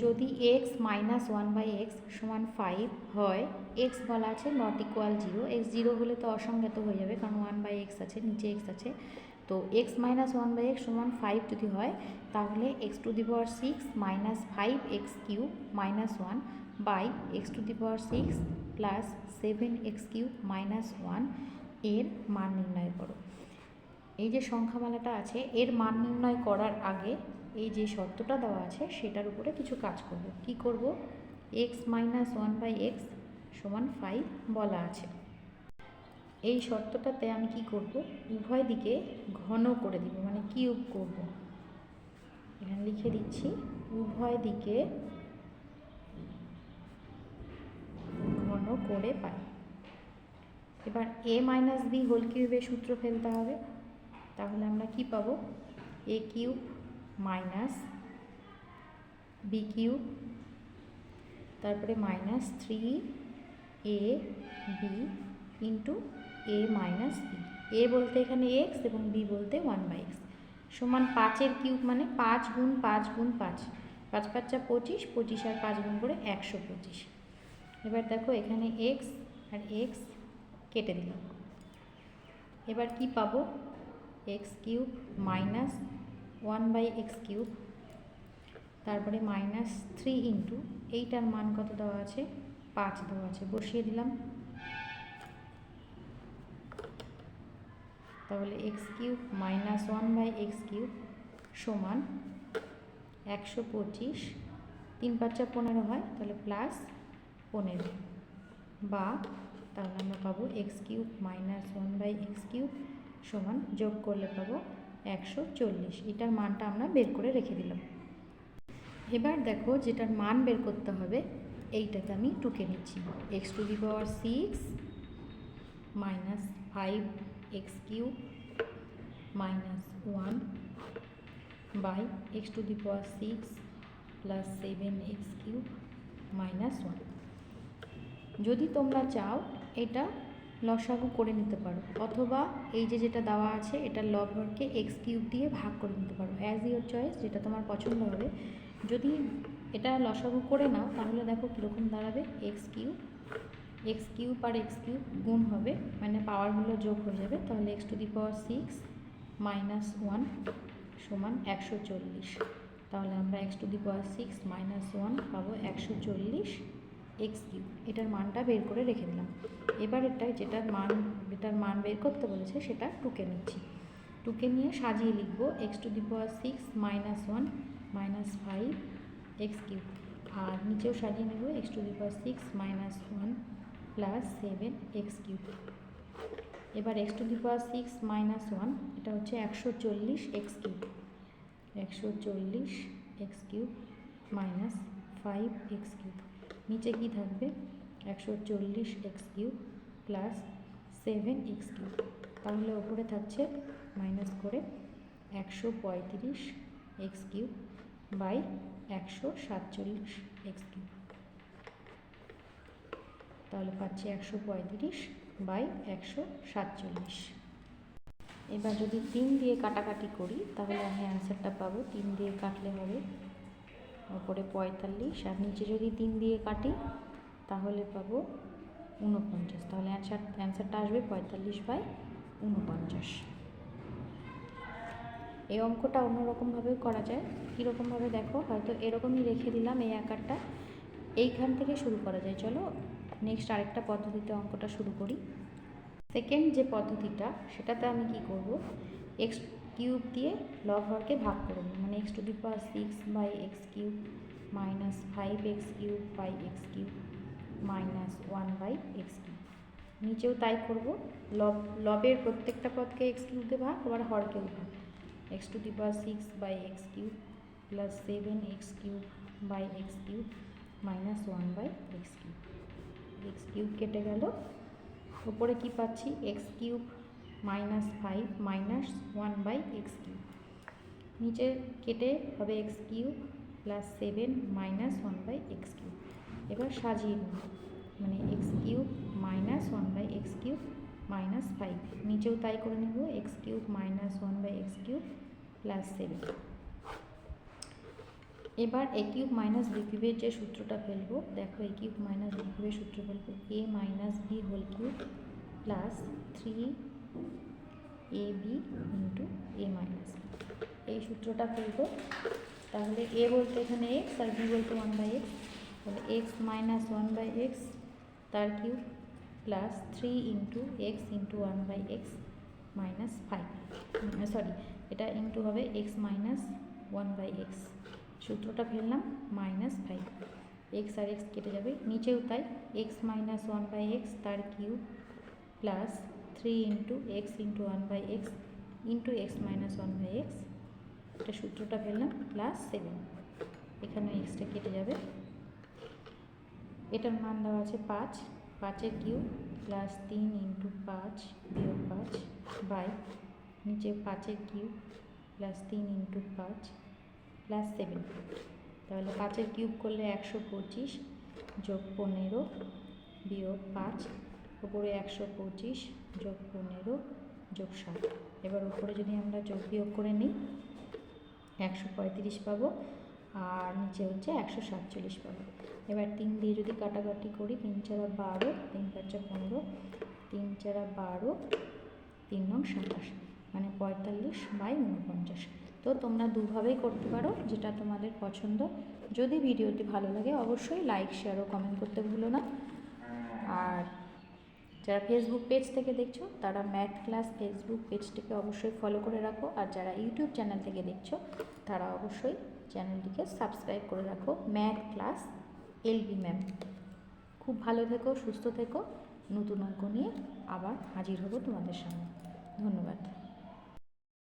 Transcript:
যদি x minus one by x সমান five হয় এক্স বলা আছে not equal zero x zero হলে তো অসংজ্ঞাত হয়ে যাবে কারণ ওয়ান বাই এক্স আছে, নিচে এক্স আছে। তো x minus one by x সমান ফাইভ যদি হয়, তাহলে x to the power six minus five x cube minus one by x to the power six plus seven x cube minus ওয়ানের মান নির্ণয় করো। এই যে সংখ্যামালাটা আছে, এর মান নির্ণয় করার আগে এই যে শর্তটা দেওয়া আছে, সেটার উপরে কিছু কাজ করব। কি করব? X minus one by x সমান ফাইভ বলা আছে। এই শর্তটাতে আমি কি করব? উভয় দিকে ঘন করে দিব মানে কিউব করব। এখানে লিখে দিচ্ছি, উভয় দিকে ঘন করে পাই। এবার এ মাইনাস বি হোল কিউবের সূত্র ফেলতে হবে। তাহলে আমরা কি পাবো? A cube minus b cube, তারপরে minus three a b into a minus b. A বলতে এখানে এক্স এবং বি বলতে ওয়ান বাই এক্স সমান পাঁচের কিউব মানে পাঁচ গুণ পাঁচ গুণ পাঁচ। পাঁচ পাঁচটা পঁচিশ পঁচিশ আর পাঁচ গুণ করে একশো পঁচিশ। এবার দেখো এখানে এক্স আর এক্স কেটে দিলাম। এবার কি পাবো? X cube minus one by x cube, তারপরে মাইনাস থ্রি ইন্টু এইটার মান কত দেওয়া আছে? পাঁচ দেওয়া আছে, বসিয়ে দিলাম। তাহলে x cube minus one by x cube সমান একশো পঁচিশ, তিন পাঁচটা পনেরো হয়, তাহলে প্লাস পনেরো। বা তাহলে আমরা পাবো x cube minus one by x cube সমান যোগ করলে পাবো একশো চল্লিশ। এটার মানটা আমরা বের করে রেখে দিলাম। এবার দেখো যেটার মান বের করতে হবে, এইটাকে আমি টুকে নিচ্ছি। X to the power six minus five x cube minus one by x to the power six plus seven x cube minus one যদি তোমরা চাও, এটা লসাগু করে নিতে পারো। অথবা এই যে যেটা দেওয়া আছে, এটা লবহরকে এক্স কিউব দিয়ে ভাগ করে নিতে পারো। অ্যাজ ইউর চয়েস যেটা তোমার পছন্দ হবে। যদি এটা লসাগু করে নাও, তাহলে দেখো কীরকম দাঁড়াবে। এক্স কিউব এক্স কিউব আর এক্স কিউব গুণ হবে মানে পাওয়ারগুলো যোগ হয়ে যাবে। তাহলে x to the power six minus one সমান একশো চল্লিশ। তাহলে আমরা x to the power six minus one পাবো একশো চল্লিশ। এক্স কিউব এটার মানটা বের করে রেখে দিলাম। এবার এটাই যেটার মান যেটার মান বের করতে বলেছে, সেটা টুকে নিচ্ছি। টুকে নিয়ে সাজিয়ে লিখব x to the power six minus one minus five x cube আর নিচেও সাজিয়ে নেব x to the power six minus one plus seven x cube এবার x to the power six minus one এটা হচ্ছে একশো চল্লিশ এক্স কিউব একশো চল্লিশ x cube minus five x cube নিচে কি থাকবে? একশো চল্লিশ x cube plus seven x cube তাহলে ওপরে থাকছে মাইনাস করে একশো পঁয়ত্রিশ এক্স কিউব বাই একশো সাতচল্লিশ এক্স কিউব তাহলে পাচ্ছি একশো পঁয়ত্রিশ বাই একশো সাতচল্লিশ। এবার যদি তিন দিয়ে কাটাকাটি করি, তাহলে আমি অ্যান্সারটা পাবো। তিন দিয়ে কাটলে হবে ওপরে পঁয়তাল্লিশ আর নিচে যদি তিন দিয়ে কাটি, তাহলে পাবো উনপঞ্চাশ তাহলে অ্যান্সার অ্যান্সারটা আসবে পঁয়তাল্লিশ বাই উনপঞ্চাশ এই অঙ্কটা অন্যরকমভাবেও করা যায়। কীরকমভাবে দেখো? হয়তো এরকমই রেখে দিলাম এই আকারটা। এইখান থেকে শুরু করা যায়। চলো নেক্সট আরেকটা পদ্ধতিতে অঙ্কটা শুরু করি। সেকেন্ড যে পদ্ধতিটা, সেটাতে আমি কি করব? এক্স কিউব দিয়ে লব হরকে ভাগ করে দেবো মানে x to the power six by x cube minus five x cube by x cube minus one by x cube নিচেও তাই করব। লব লবের প্রত্যেকটা পদকে এক্স কিউব দিয়ে ভাগ, আবার হরকেও ভাগ। X to the power six by x cube plus seven x cube by x cube minus one by x cube x cube কেটে গেল। ওপরে কি পাচ্ছি? X cube minus five minus one by x cube নিচে কেটে হবে x cube plus seven minus one by x cube এবার সাজিয়ে নেব মানে x cube minus one by x cube minus five নিচেও তাই করে নেব x cube minus one by x cube plus seven এবার এ কিউব মাইনাস বি কিউবের যে সূত্রটা ফেলব, দেখো এ কিউব মাইনাস বি কিউবের সূত্র ফেলব a minus b whole cube plus three a b into a minus এই সূত্রটা ফেলব তাহলে এ বলতে এখানে এক্স আর বি বলতে ওয়ান বাই এক্স তাহলে x minus one by x তার cube plus three into x into one by x minus five sorry এটা ইন্টু হবে x minus one by x সূত্রটা ফেললাম মাইনাস ফাইভ এক্স আর x কেটে যাবে। নিচেও তাই x minus one by x তার cube plus three into x into one by x into x minus one by x এটা সূত্রটা ফেললাম প্লাস সেভেন এখানে এক্সটা কেটে যাবে। এটার মান দেওয়া আছে পাঁচ। পাঁচের কিউব প্লাস তিন ইন্টু পাঁচ বিয়োগ পাঁচ বাই নিচে পাঁচের কিউব প্লাস তিন ইন্টু পাঁচ প্লাস সেভেন তাহলে পাঁচের কিউব করলে একশো পঁচিশ যোগ পনেরো বিয়োগ পাঁচ উপরে একশো পঁচিশ যোগ পনেরো যোগ সাত এবার উপরে যদি আমরা যোগ বিয়োগ করে নিই, একশো পঁয়ত্রিশ পাবো আর নিচে হচ্ছে একশো সাতচল্লিশ পাবো। এবার তিন দিয়ে যদি কাটাকাটি করি, তিন চারা বারো, তিন পাঁচা পনেরো, তিন চারা বারো, তিন নং সাতাশ মানে পঁয়তাল্লিশ বাই উনপঞ্চাশ তো তোমরা দুভাবেই করতে পারো যেটা তোমাদের পছন্দ। যদি ভিডিওটি ভালো লাগে অবশ্যই লাইক, শেয়ার ও কমেন্ট করতে ভুলো না। আর যারা ফেসবুক পেজ থেকে দেখছ, তারা ম্যাথ ক্লাস ফেসবুক পেজটিকে অবশ্যই ফলো করে রাখো। আর যারা ইউটিউব চ্যানেল থেকে দেখছ, তারা অবশ্যই চ্যানেলটিকে সাবস্ক্রাইব করে রাখো। ম্যাথ ক্লাস এলবি ম্যাম খুব ভালো থেকো, সুস্থ থেকো। নতুন অঙ্ক নিয়ে আবার হাজির হব তোমাদের সামনে। ধন্যবাদ।